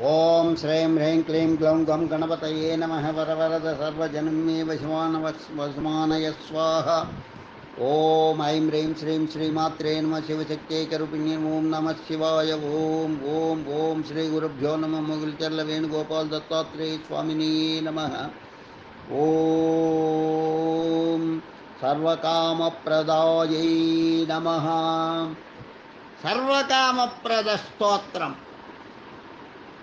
ओम श्रीं ह्रीं क्लीं ग्लौं गं गणपत नम वरवरद सर्वजनमे वसमानय स्वाहा ओम ऐं ह्रीं श्रीं श्रीमात्रे नम शिवशक्ते ओं ॐ नमः शिवाय। ओम श्री ॐ नम नमः मुगुलचर्लवेणुगोपाल दत्तात्रेय स्वामिने नमः। सर्वकाम सर्वकामप्रदायै नमः। सर्वकामप्रदस्तोत्रम्।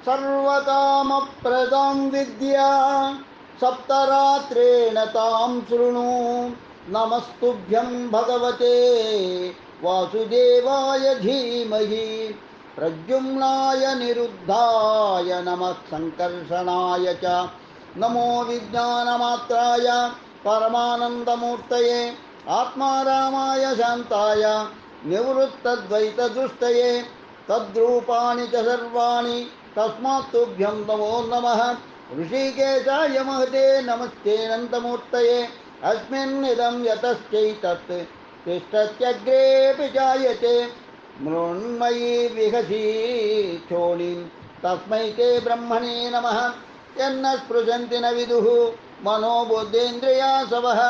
सर्वतामप्रदां विद्या सप्तरात्रेण तां शृणु। नमस्तुभ्यं भगवते वासुदेवाय धीमहि। प्रद्युम्नाय निरुद्धाय नमः सङ्कर्षणाय च। नमो विज्ञानमात्राय परमानन्दमूर्तये, आत्मारामाय शान्ताय, निवृत्तद्वैतदुष्टये, तद्रूपाणि च सर्वाणि तस्मात् तुभ्यं नमो। नमः ऋषिकेशाय महते नमस्तेऽनन्तमूर्तये अस्मिन्निदं यतश्चैतत् तिष्ठत्यग्रेऽपि जायते। मृण्मयि विहसि चोणीं तस्मै ते ब्रह्मणे नमः। यन्न स्पृशन्ति न विदुः। मनोबुद्धेन्द्रियासवः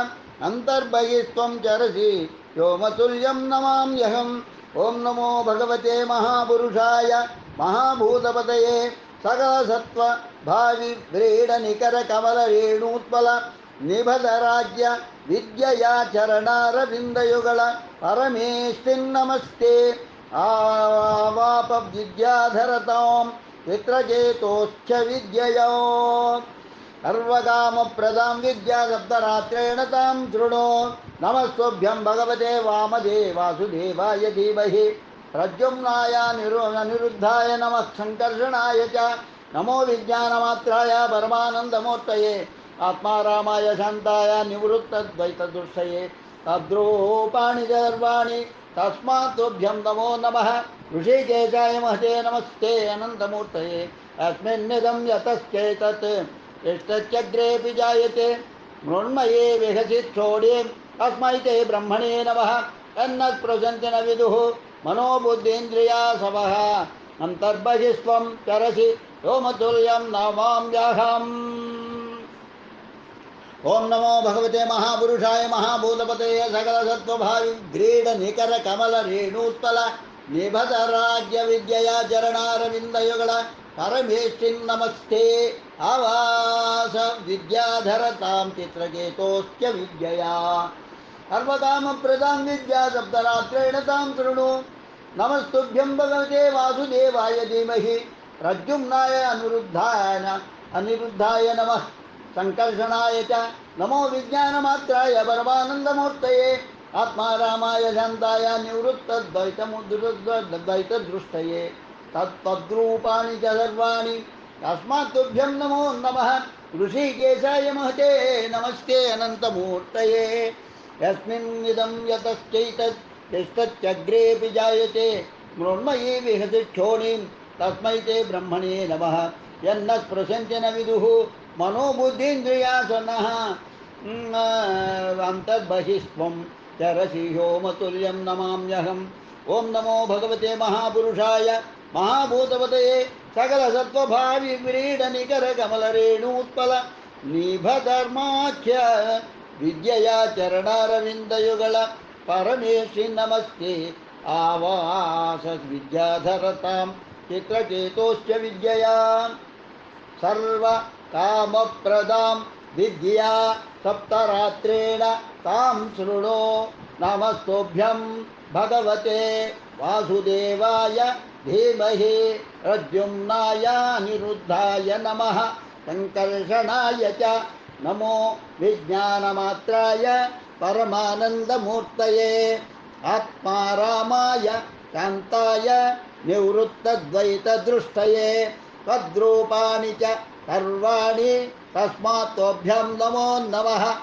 अन्तर्बहिस्त्वं चरसि। व्योमतुल्यं नमाम्यहम्। ॐ नमो भगवते महापुरुषाय महाभूतपतये सकलसत्त्व भावि व्रीडनिकरकमलरेणूत्पल निभदराज्य विद्यया चरणारविन्दयुगल परमेष्टिन्नमस्ते आवापविद्याधरतां पित्रचेतोश्च विद्यया। सर्वकामप्रदां विद्याशब्दरात्रेण तां शृणु। नमस्तुभ्यं भगवते वामदे वासुदेवाय धीमहि। प्रद्युम्नाय निरु अनिरुद्धाय नमः सङ्कर्षणाय च। नमो विज्ञानमात्राय परमानन्दमूर्तये। आत्मारामाय शान्ताय निवृत्तद्वैतदृष्टये तद्रूपाणि सर्वाणि। तस्मात् तुभ्यं नमो नमः। ऋषिकेशाय महते नमस्ते। अनन्तमूर्तये। अस्मिन्निदं यतश्चेतत्। तिष्ठत्यग्रेऽपि जायते। मृण्मये विहसित् छोडे अस्मै ते ब्रह्मणे नमः। तन्नत्प्रसन्ति न विदुः। मनोबुद्धीन्द्रिया सवः अन्तर्बहिस्त्वं चरसि। सोमतुल्यं नमाम्यहम् ॐ नमो भगवते महापुरुषाय महाभूतपतये सकलसत्त्वभावि। ग्रीडनिकरकमलरेणूत्पल निभदराज्यविद्यया चरणारविन्दयुगल परमेष्टिन्नमस्ते। आवास विद्याधरतां चित्रकेतोश्च विद्यया। सर्वकामप्रदां विद्या सप्तरात्रेण तां शृणु नमस्तुभ्यं भगवते वासुदेवाय धीमहि। प्रद्युम्नाय अनिरुद्धाय अनिरुद्धाय नमः। सङ्कर्षणाय च नमो विज्ञानमात्राय परमानन्दमूर्तये। आत्मारामाय शान्ताय निवृत्तद्वैतमुद्वैतदृष्टये तत्तद्रूपाणि च सर्वाणि तस्मात् तुभ्यं नमो नमः। ऋषिकेशाय महते नमस्ते अनन्तमूर्तये। यस्मिन्निदं यतश्चैतत् तिष्ठत्यग्रेऽपि जायते मृण्मयी विहति क्षोणीं तस्मै ते ब्रह्मणे नमः। यन्न स्पृशन्ति न विदुः मनोबुद्धीन्द्रियासनः अन्तर्बहिस्त्वं चरसि होमतुल्यं नमाम्यहम्। ॐ नमो भगवते महापुरुषाय। महाभूतपतये सकलसत्त्वभावि व्रीडनिकरकमलरेणूत्पल निभधर्माख्य विद्यया चरणारविन्दयुगल परमेशि नमस्ते आवास विद्याधरतां चित्रचेतोश्च विद्यया सर्वकामप्रदां विद्या सप्तरात्रेण तां शृणु नमस्तुभ्यं भगवते वासुदेवाय धीमहि प्रद्युम्नाय निरुद्धाय नमः। सङ्कर्षणाय च नमो विज्ञानमात्राय परमानन्दमूर्तये। आत्मारामाय शान्ताय निवृत्तद्वैतदृष्टये। तद्रूपाणि च सर्वाणि तस्मात् तोभ्यं नमो नमः।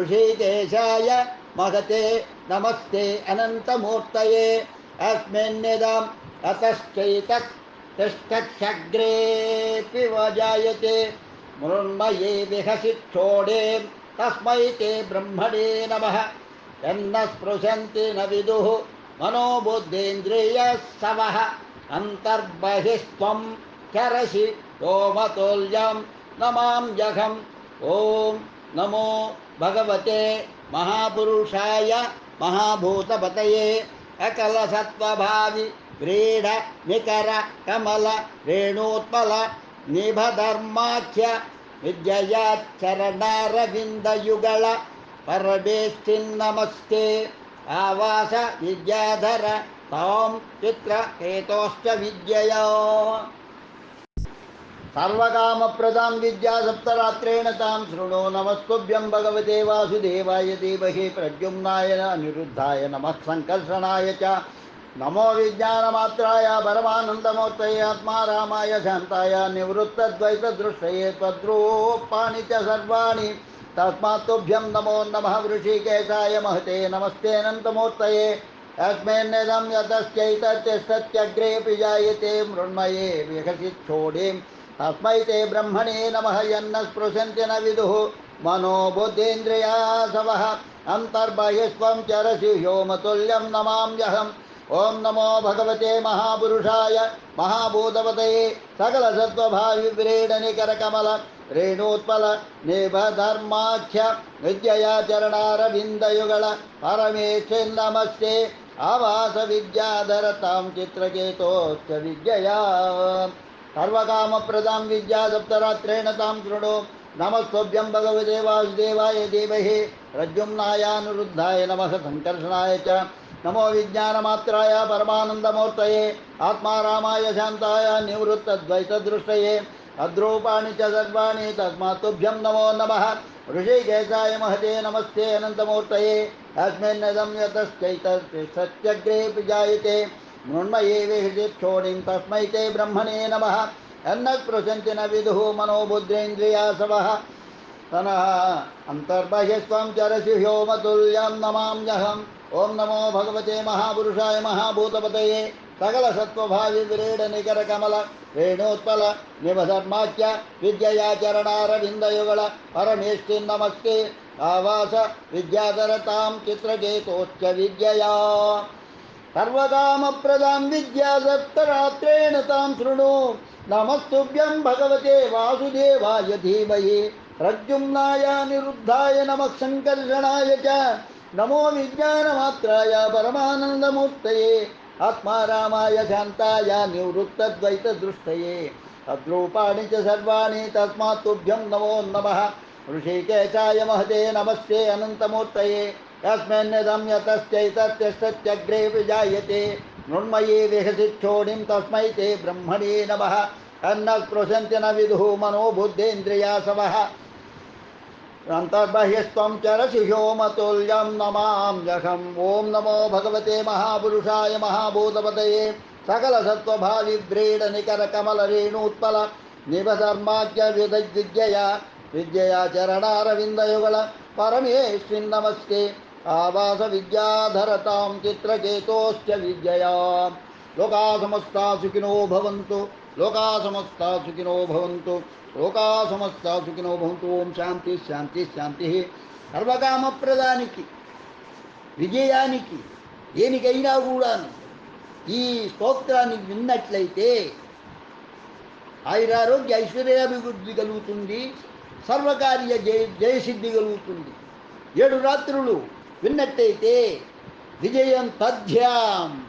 ऋषिकेशाय महते नमस्ते अनन्तमूर्तये। अस्मिन्निदम् अतश्चैतत् तिष्ठक्षग्रेऽपि वजायते मृण्मये विहसिक्षोडे तस्मै ते ब्रह्मणे नमः। यन्न स्पृशन्ति न विदुः, मनोबुद्धेन्द्रियः समः अन्तर्बहिस्त्वं चरसि रोमतोल्यं नमां जघम्। ॐ नमो भगवते महापुरुषाय महाभूतपतये अकलसत्त्वभावि। व्रीड निकर कमल रेणुत्पल निभधर्माख्य विद्ययाचरणयुगलेष्टिं नमस्ते। आवास विद्याधर तां पित्र हेतोश्च विद्य सर्वकामप्रदां विद्यासप्तरात्रेण तां शृणो नमस्तुभ्यं भगवते वासुदेवाय देवहे प्रद्युम्नाय अनिरुद्धाय नमः सङ्कर्षणाय च। नमो विज्ञानमात्राय परमानन्दमूर्तये आत्मा रामाय शान्ताय निवृत्तद्वैतदृष्टये त्वद्रूपाणि च सर्वाणि तस्मात् तुभ्यं नमो नमः वृषिकेशाय महते नमस्तेऽनन्तमूर्तये यस्मिन्निदं यतश्चैतत्यग्रेऽपि जायते मृण्मये विकसिच्छोडीं तस्मै ते ब्रह्मणे नमः यन्न स्पृशन्ति न विदुः मनो बुद्धीन्द्रियासवः अन्तर्बहिस्त्वं चरसि व्योमतुल्यं नमाम्यहम् ओम नमो भगवते महापुरुषाय महाभूतपतये सकलसत्त्वभाविव्रीडनिकरकमल रेणूत्पल निभधर्माख्य विद्ययाचरणारविन्दयुगळ परमेशे नमस्ते। आवास विद्याधरतां चित्रकेतोश्च विद्यया। सर्वकामप्रदां विद्यासप्तरात्रेण तां कृणु नमस्तभ्यं भगवते वासुदेवाय देवहे प्रद्युम्नायानुरुद्धाय नमः सङ्कर्षणाय च। नमो विज्ञानमात्राय परमानन्दमूर्तये, आत्मारामाय शान्ताय, निवृत्तद्वैतदृष्टये, अद्रूपाणि च सर्वाणि तस्मात् तुभ्यं नमो नमः। ऋषिकेशाय महते नमस्ते अनन्तमूर्तये, अस्मिन्नदं यतश्चैतसत्यग्रे जायते मृण्मये विहृदिक्षोणिं तस्मै ते ब्रह्मणे नमः। यन्नत्प्रशन्ति न विदुः मनोबुद्रेन्द्रियासवः तनः अन्तर्बह्यस्त्वं चरसि ह्योमतुल्यं नमाम्यहम्। ओं नमो भगवते महापुरुषाय महाभूतपतये सकलसत्त्वभावि विरीडनिकरकमल वेणोत्पल निवसर्माख्य विद्ययाचरणारविन्दयुगल परमेष्टि नमस्ते। आवास विद्याधरतां चित्रचेतोश्च विद्यया सर्वकामप्रदां विद्यादत्तरात्रेण तां शृणु। नमस्तुभ्यं भगवते वासुदेवाय धीमहि। प्रद्युम्नाय निरुद्धाय नमः सङ्कर्षणाय च। नमो विज्ञानमात्राय परमानन्दमूर्तये, आत्मारामाय शान्ताय निवृत्तद्वैतदृष्टये। तद्रूपाणि च सर्वाणि तस्मात् तुभ्यं नमो नमः। ऋषिकेशाय महते नमस्ते अनन्तमूर्तये। यस्मिन् यतश्चैतत्यश्चग्रे विजायते। नृण्मयी विहसिक्षोणिं तस्मै ते ब्रह्मणे नमः। अन्नस्पृशन्ति न विदुः, मनो बुद्धेन्द्रिया समः अन्तर्बह्यस्त्वं चरशिशोमतुल्यं नमां जखम् ॐ नमो भगवते महापुरुषाय महाभूतपतये। सकलसत्त्वभाविव्रीडनिकरकमलरेणूत्पल निभधर्माख्य विदद्विद्यया विद्यया चरणारविन्दयुगल। परमेष्विन् नमस्ते। आवासविद्याधरतां चित्रकेतोश्च विद्यया। लोका समस्ता सुखिनो भवन्तु। లోకా సమస్త సుఖినో భవంతు. లోకా సమస్త సుఖినో భవంతు. ఓం శాంతి శాంతి శాంతి. సర్వకామప్రదానికి విజయానికి దేనికైనా కూడా ఈ స్తోత్రాన్ని విన్నట్లయితే ఆయురారోగ్య ఐశ్వర్యాభివృద్ధి కలుగుతుంది సర్వకార్య జయ జయసిద్ధి కలుగుతుంది. ఏడు రాత్రులు విన్నట్టయితే విజయం తధ్యాం